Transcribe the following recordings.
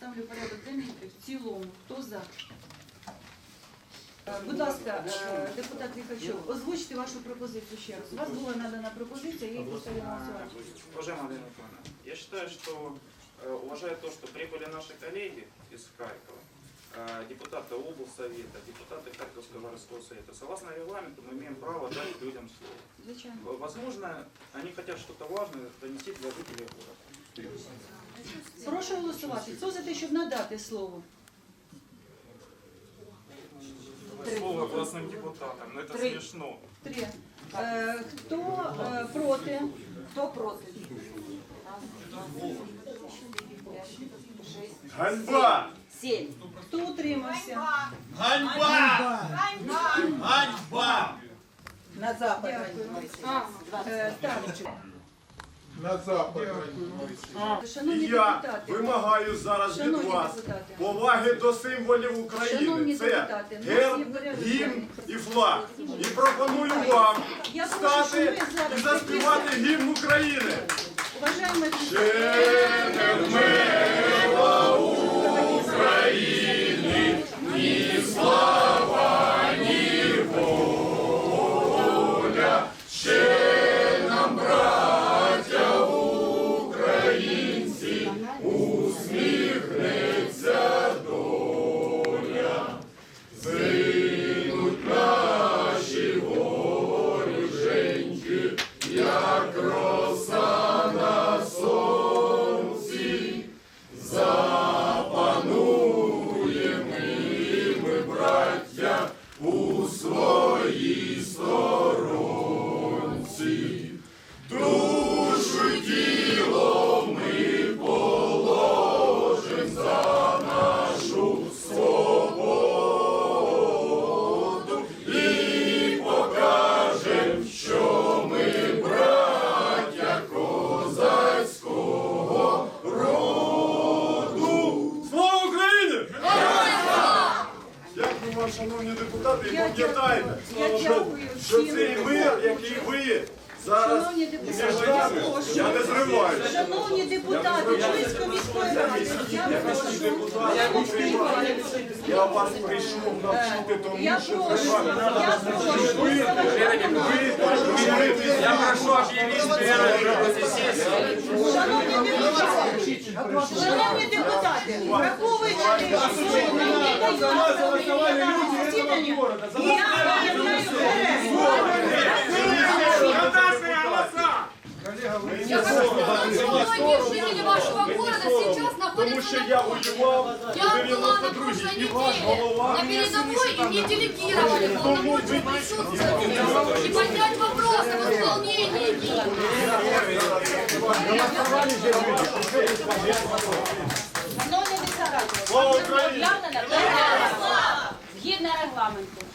ставлю порядок денний в цілому. Хто за? Е, Будь ласка, е, депутат Ліхачов, озвучте вашу пропозицію ще раз. У вас була надана пропозиція, я її поставлю на голосування. Уважаемая Марина Николаевна, я считаю, что, э, уважая то, что прибыли наши коллеги из Харькова, э, депутаты облсовета, депутаты Харьковского городского совета, согласно регламенту мы имеем право дать людям слово. Звичайно. В- Возможно, они хотят что-то важное донести для жителей города. Прошу голосувати. Хто за те, щоб надати слово? Слово классным депутатам, но это Три. смешно. Три. Е, Хто е, проти? Хто проти? Ганьба! Сім. Хто утримався? Ганьба! Ганьба! На запад. Е, Так, На запад. шановні Я депутати. вимагаю зараз від Шановні вас депутати. поваги до символів Шановні України. Це депутати, герб, порядок гімн і флаг. І пропоную вам Я прошу, стати ми зараз і заспівати гімн України. Уважаємо депутати, і Я пам'ятайте, дякую. Що всім. цей мир, який ви зараз Шановні депутати, між я нами, прошу. я не зриваю. Шановні депутати Чуйської міської ради, я прошу. Я вас прийшов навчити тому, Я що прошу, треба я прошу. ви, Я прошу. Шановні депутати, шановні депутати, враховуючи те, що сьогодні не дають нам засідання, я об'являю перерву. Я хочу сказать, что многие жители вашего города сейчас тому находятся що на я фронте. воював Я была на 92-й, прошлой і ваш неделе голова на мене передовой, и мне делегировали полномочия присутствовать и поднять вопрос об исполнении их. Шановні депутати, Слава Україні! Регламенту.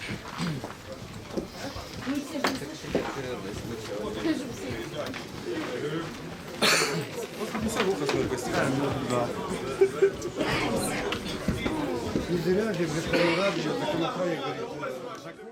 Не зря же в Верховной Раде законопроект говорит.